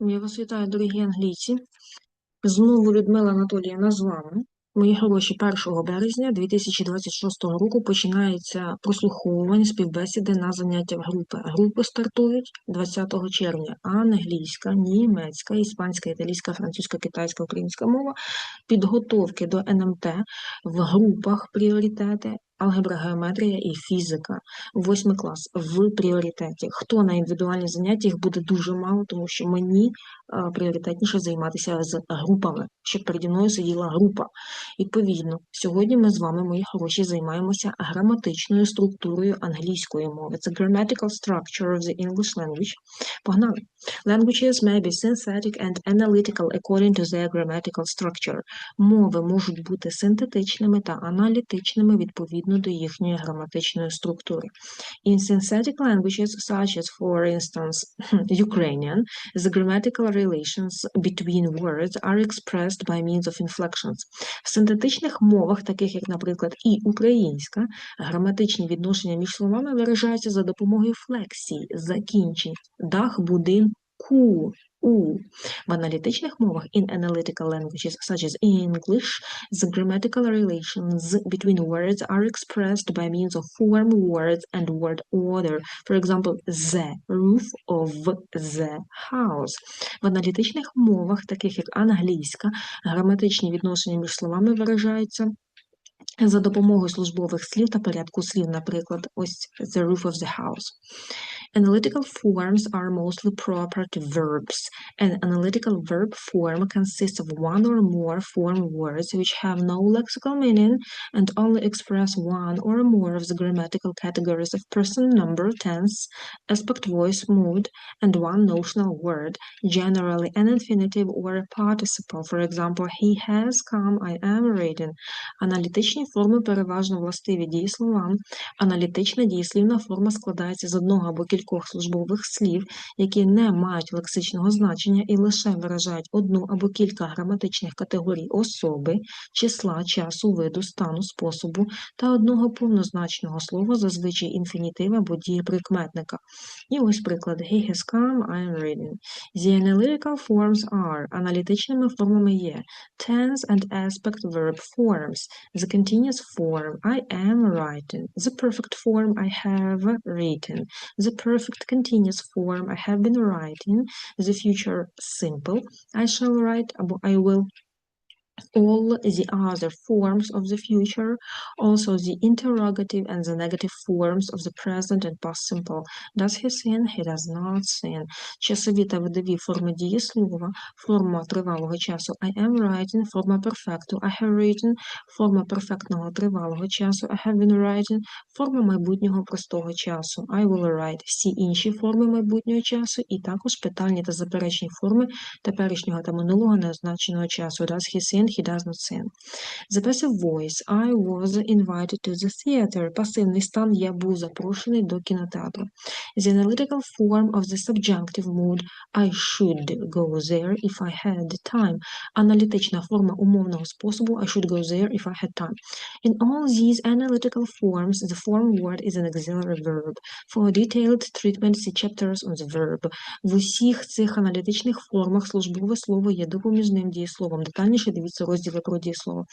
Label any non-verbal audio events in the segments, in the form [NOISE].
Я вас вітаю, дорогі англійці. Знову Людмила Анатоліївна з вами. Мої гроші 1 березня 2026 року починається прослуховування співбесіди на заняття в групи. Групи стартують 20 червня. Англійська, німецька, іспанська, італійська, французька, китайська, українська мова. Підготовки до НМТ в групах пріоритети. Алгебра, геометрія і фізика. Восьмий клас в пріоритеті. Хто на індивідуальні заняття їх буде дуже мало, тому що мені пріоритетніше займатися з групами, щоб переді мною сиділа група. Відповідно, сьогодні ми з вами, мої хороші, займаємося граматичною структурою англійської мови. Це grammatical structure of the English language. Погнали. Languages may be synthetic and analytical according to their grammatical structure. Мови можуть бути синтетичними та аналітичними відповідно до їхньої граматичної структури. In synthetic languages, such as, for instance, [CLEARS THROAT] Ukrainian, the grammatical relations between words are expressed by means of inflections. В синтетичних мовах, таких як, наприклад, і українська, граматичні відношення між словами виражаються за допомогою флексій, закінчень, дах, будинку, у. В аналітичних мовах in analytical languages such as English, the grammatical relations between words are expressed by means of form words and word order. For example, the roof of the house. В аналітичних мовах, таких як англійська, граматичні відношення між словами виражаються за допомогою службових слів та порядку слів, наприклад, ось the roof of the house. Analytical forms are mostly proper to verbs. An analytical verb form consists of one or more form words which have no lexical meaning and only express one or more of the grammatical categories of person, number, tense, aspect, voice, mood, and one notional word, generally an infinitive or a participle. For example, he has come, I am reading. Аналітичні форми переважно властиві дієсловам. Аналітична дієслівна форма складається з одного або кількох службових слів, які не мають лексичного значення і лише виражають одну або кілька граматичних категорій особи, числа, часу, виду, стану, способу та одного повнозначного слова, зазвичай інфінітив або дієприкметника. І ось приклад. He has come, I am reading. The analytical forms are аналітичними формами є. Tense and aspect verb forms, the continuous form. I am writing, the perfect form I have written, the perfect continuous form. I have been writing the future simple. I shall write, I will all the other forms of the future, also the interrogative and the negative forms of the present and past simple. Does he sin? He does not sin. Часові та видові форми дієслова, форма тривалого часу I am writing, форма перфекту I have written, форма перфектного тривалого часу I have been writing, форма майбутнього простого часу I will write. Всі інші форми майбутнього часу і також питальні та заперечні форми теперішнього та минулого неозначеного часу. Does he sin? He does not sin. The passive voice. I was invited to the theater. Пасивний стан. Я був запрошений до кінотеатру. The analytical form of the subjunctive mood. I should go there if I had time. Аналітична форма умовного способу. I should go there if I had time. In all these analytical forms, the form word is an auxiliary verb. For detailed treatment, see chapters on the verb. В усіх цих аналітичних формах службове слово є допоміжним дієсловом. Детальніше дивіться розділи про дієслово.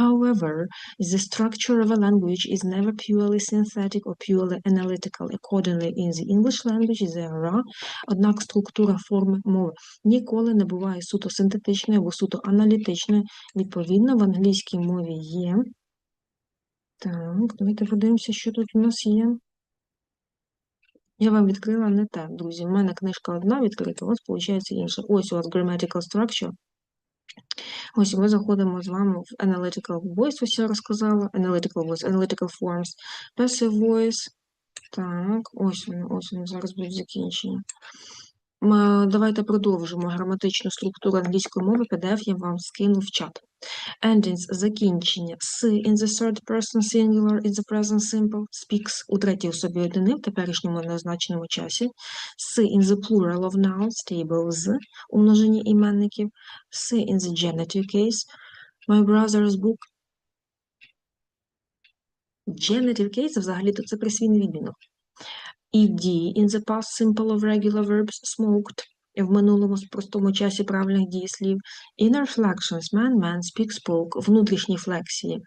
However, the structure of a language is never purely synthetic or purely analytical. Accordingly, in the English language there are, однак структура форми мови ніколи не буває суто синтетичною або суто аналітичною. Відповідно, в англійській мові є. Так, давайте подивимося, що тут у нас є. Я вам відкрила не те, друзі. У мене книжка одна відкрита, у вас виходить інша. Ось у вас grammatical structure. Ось ми заходимо з вами в Analytical Voice, ось я розказала. Analytical Voice, Analytical Forms, Passive Voice. Так, ось воно, ось воно, зараз буде закінчення. Давайте продовжимо граматичну структуру англійської мови. PDF я вам скину в чат. Endings – закінчення. С in the third person singular in the present simple. Speaks у третій особі однини в теперішньому неозначеному часі. С in the plural of nouns, table з у множині іменників. С in the genitive case. My brother's book. Genitive case взагалі-то це присвійний відмінок. ed in the past simple of regular verbs smoked. В минулому простому часі правильних дієслів. Inner flexions – man, man, speak, spoke, внутрішні флексії.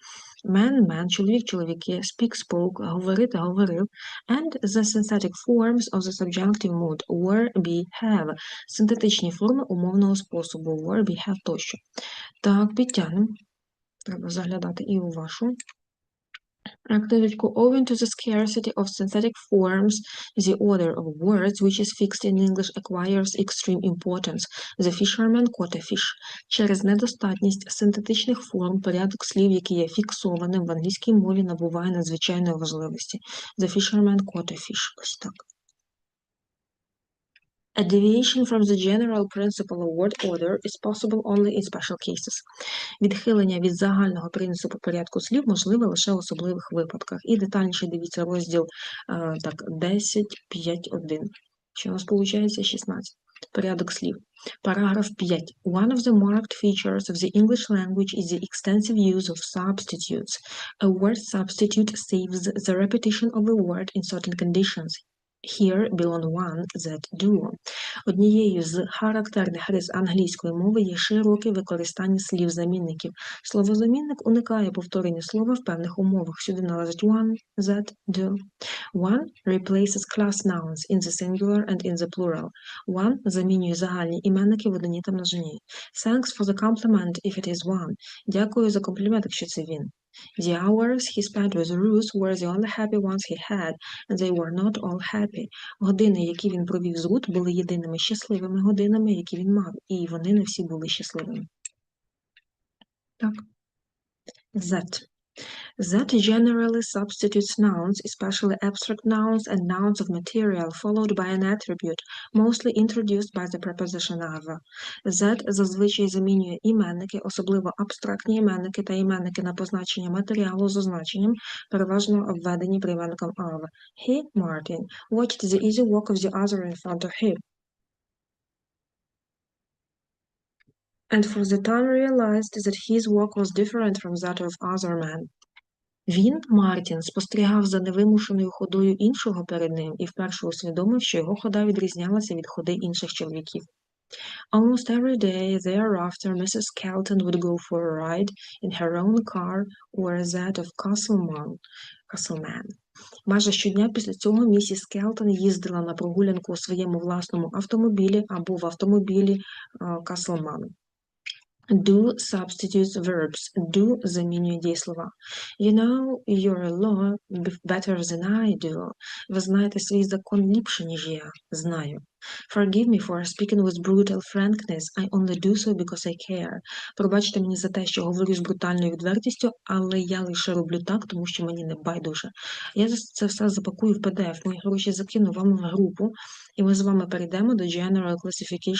Man, man, чоловік, чоловіки, speak, spoke, говорити, говорив. And the synthetic forms of the subjunctive mood were, be, have. Синтетичні форми умовного способу were, be, have тощо. Так, підтягнемо. Треба заглядати і у вашу. Activity owing to the scarcity of synthetic forms, the order of words, which is fixed in English, acquires extreme importance. The fisherman caught a fish. Через недостатність синтетичних форм порядок слів, який є фіксованим в англійській мові, набуває надзвичайної важливості. The fisherman caught a fish. Ось так. A deviation from the general principle of word order is possible only in special cases. Відхилення від загального принципу порядку слів можливе лише в особливих випадках. І детальніше дивіться розділ е, так, 10, 5, 1. Що у нас виходить? 16. Порядок слів. Параграф 5. One of the marked features of the English language is the extensive use of substitutes. A word substitute saves the repetition of a word in certain conditions. Here belong one, that, duo. Однією з характерних рис англійської мови є широке використання слів-замінників. Словозамінник уникає повторення слова в певних умовах. Сюди належить one, that, do. One replaces class nouns in the singular and in the plural. One замінює загальні іменники в однині та множині. Thanks for the compliment if it is one. Дякую за комплімент, якщо це він. The hours he spent with Ruth were the only happy ones he had, and they were not all happy. Години, які він провів з Рут, були єдиними щасливими годинами, які він мав, і вони не всі були щасливими. Так. That. That generally substitutes nouns, especially abstract nouns and nouns of material, followed by an attribute, mostly introduced by the preposition of. That зазвичай замінює іменники, особливо абстрактні іменники та іменники на позначення матеріалу з означенням, переважно обведені прийменником of. He, Martin, watched the easy walk of the other in front of him. And for the time realized that his walk was different from that of other men. Він, Мартін, спостерігав за невимушеною ходою іншого перед ним і вперше усвідомив, що його хода відрізнялася від ходи інших чоловіків. Almost every day thereafter Mrs. Skelton would go for a ride in her own car or that of Castleman. Castleman. Майже щодня після цього місіс Скелтон їздила на прогулянку у своєму власному автомобілі або в автомобілі Каслману. Do substitutes verbs. Do замінює дієслова. You know your law better than I do. Ви знаєте свій закон ліпше, ніж я знаю. Forgive me for speaking with brutal frankness. I only do so because I care. Пробачте мені за те, що говорю з брутальною відвертістю, але я лише роблю так, тому що мені не байдуже. Я це все запакую в PDF. Мої гроші закину вам в групу, і ми з вами перейдемо до General Classification